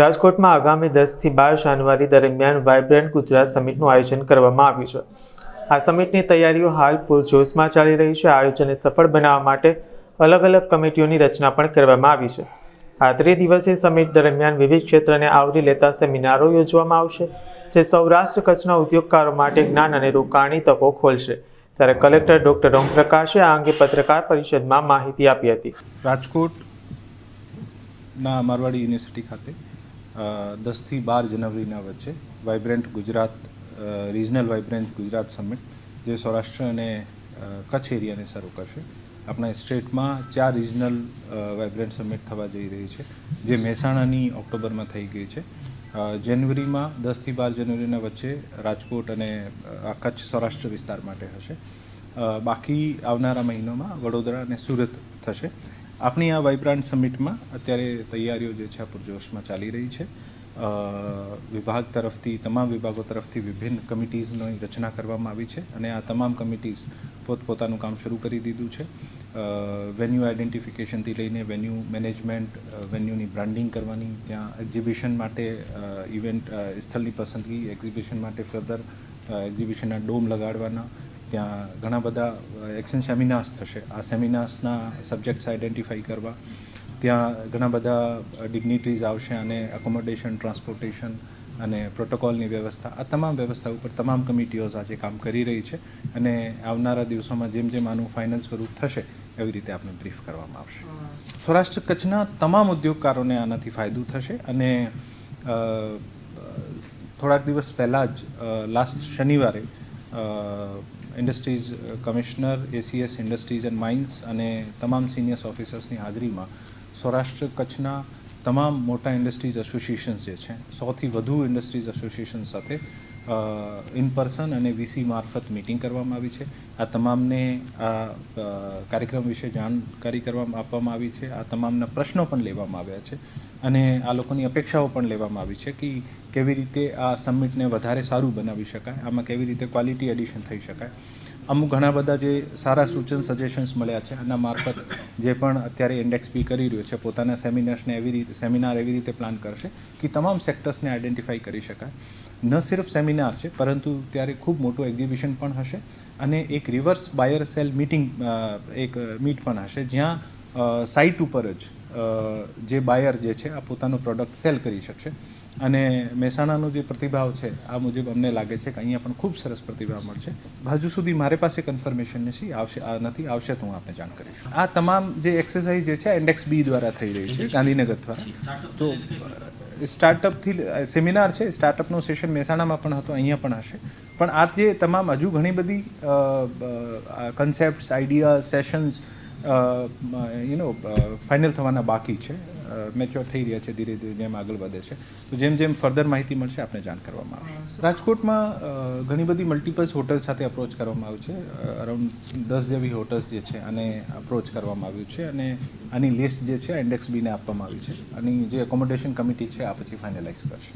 રાજકોટમાં આગામી દસથી બાર જાન્યુઆરી દરમિયાન વાઇબ્રન્ટ ગુજરાત સમિટનું આયોજન કરવામાં આવ્યું છે. આ સમિટની તૈયારીઓ હાલ પૂરજોશમાં ચાલી રહી છે. આયોજનને સફળ બનાવવા માટે અલગ અલગ કમિટીઓની રચના પણ કરવામાં આવી છે. આ ત્રિદિવસીય સમિટ દરમિયાન વિવિધ ક્ષેત્રને આવરી લેતા સેમિનારો યોજવામાં આવશે, જે સૌરાષ્ટ્ર કચ્છના ઉદ્યોગકારો માટે જ્ઞાન અને રોકાણની તકો ખોલશે. ત્યારે કલેક્ટર ડોક્ટર ઓમપ્રકાશે આ અંગે પત્રકાર પરિષદમાં માહિતી આપી હતી. રાજકોટના મારવાડી યુનિવર્સિટી ખાતે દસથી બાર જનવરીના વચ્ચે vibrant Gujarat regional vibrant Gujarat summit જે સૌરાષ્ટ્ર અને કચ્છ એરિયાને શરૂ કરશે. આપણા સ્ટેટમાં ચાર રિજનલ વાઇબ્રન્ટ સમિટ થવા જઈ રહી છે, જે મહેસાણાની ઓક્ટોબરમાં થઈ ગઈ છે. જાન્યુઆરીમાં દસથી બાર જાન્યુઆરીના વચ્ચે રાજકોટ અને કચ્છ સૌરાષ્ટ્ર વિસ્તાર માટે હશે. બાકી આવનારા મહિનોમાં વડોદરા અને સુરત થશે. આપણી આ વાઇબ્રાન્ટ સમિટમાં અત્યારે તૈયારીઓ જે છે આ પૂરજોશમાં ચાલી રહી છે. વિભાગ તરફથી, તમામ વિભાગો તરફથી વિભિન્ન કમિટીઝની રચના કરવામાં આવી છે અને આ તમામ કમિટીઝ પોતપોતાનું કામ શરૂ કરી દીધું છે. વેન્યુ આઇડેન્ટિફિકેશનથી લઈને વેન્યુ મેનેજમેન્ટ વેન્યુની બ્રાન્ડિંગ કરવાની, ત્યાં એક્ઝિબિશન માટે ઇવેન્ટ સ્થળની પસંદગી, એક્ઝિબિશન માટે ફર્ધર એક્ઝિબિશનના ડોમ લગાડવાના ત્યાં ઘણા બધા એક્શન સેમિનાર્સ થશે. આ સેમિનાર્સના સબ્જેક્ટ્સ આઇડેન્ટિફાઈ કરવા. ત્યાં ઘણા બધા ડિગ્નિટીઝ આવશે અને એકોમોડેશન ટ્રાન્સપોર્ટેશન અને પ્રોટોકોલની વ્યવસ્થા. આ તમામ વ્યવસ્થા ઉપર તમામ કમિટીઓ આજે કામ કરી રહી છે અને આવનારા દિવસોમાં જેમ જેમ આનું ફાઇનલ સ્વરૂપ થશે, એવી રીતે આપણે બ્રીફ કરવામાં આવશે. સૌરાષ્ટ્ર કચ્છના તમામ ઉદ્યોગકારોને આનાથી ફાયદો થશે અને થોડાક દિવસ પહેલાં જ લાસ્ટ શનિવારે industries commissioner ACS industries and mines અને તમામ સિનિયર્સ ઓફિસર્સની હાજરીમાં સૌરાષ્ટ્ર કચ્છના તમામ મોટા ઇન્ડસ્ટ્રીઝ એસોસિએશન્સ જે છે, સૌથી વધુ ઇન્ડસ્ટ્રીઝ એસોસિએશન સાથે ઇન પર્સન અને વીસી મારફત મિટિંગ કરવામાં આવી છે. આ તમામને આ કાર્યક્રમ વિશે જાણકારી કરવામાં, આપવામાં આવી છે. આ તમામના પ્રશ્નો પણ લેવામાં આવ્યા છે અને આ લોકોની અપેક્ષાઓ પણ લેવામાં આવી છે કે કેવી રીતે આ સમિટને વધારે સારું બનાવી શકાય, આમાં કેવી રીતે ક્વોલિટી એડિશન થઈ શકાય. અમુક ઘણા બધા જે સારા સૂચન સજેશન્સ મળ્યા છે આના મારફત જે પણ અત્યારે ઇન્ડેક્સ બી કરી રહ્યો છે, પોતાના સેમિનાર્સને એવી રીતે સેમિનાર એવી રીતે પ્લાન કરશે કે તમામ સેક્ટર્સને આઈડેન્ટિફાઈ કરી શકાય. ન સિર્ફ સેમિનાર છે, પરંતુ ત્યારે ખૂબ મોટું એક્ઝિબિશન પણ હશે અને એક રિવર્સ બાયર સેલ મીટિંગ એક મીટ પણ હશે, જ્યાં સાઇટ ઉપર જ જે બાયર જે છે, આ પોતાનો પ્રોડક્ટ સેલ કરી શકશે. અને મહેસાણાનો જે પ્રતિભાવ છે, આ મુજબ અમને લાગે છે કે અહીંયા પણ ખૂબ સરસ પ્રતિભાવ મળશે. હજુ સુધી મારી પાસે કન્ફર્મેશન નથી, આવશે નથી, આવશે તો હું આપને જાણ કરીશ. આ તમામ જે એક્સરસાઇઝ જે છે ઇન્ડેક્સ બી દ્વારા થઈ રહી છે, ગાંધીનગર દ્વારા. તો સ્ટાર્ટઅપથી સેમિનાર છે સ્ટાર્ટઅપનો સેશન મહેસાણામાં પણ હતો, અહીંયા પણ હશે. પણ આ જે તમામ હજુ ઘણી બધી concept idea sessions you know final થવાના બાકી છે. મેચ્યોર થઈ રહ્યા છે, ધીરે ધીરે જેમ આગળ વધે છે. તો જેમ જેમ ફર્ધર માહિતી મળશે આપણે જાણ કરવામાં આવશે. રાજકોટમાં ઘણી બધી મલ્ટિપલ્સ હોટલ સાથે અપ્રોચ કરવામાં આવ્યું છે. અરાઉન્ડ દસ જેવી હોટલ્સ જે છે, આને અપ્રોચ કરવામાં આવ્યું છે અને આની લિસ્ટ જે છે ઇન્ડેક્સ બીને આપવામાં આવી છે. અને જે એકોમોડેશન કમિટી છે, આ પછી ફાઇનલાઇઝ કરશે.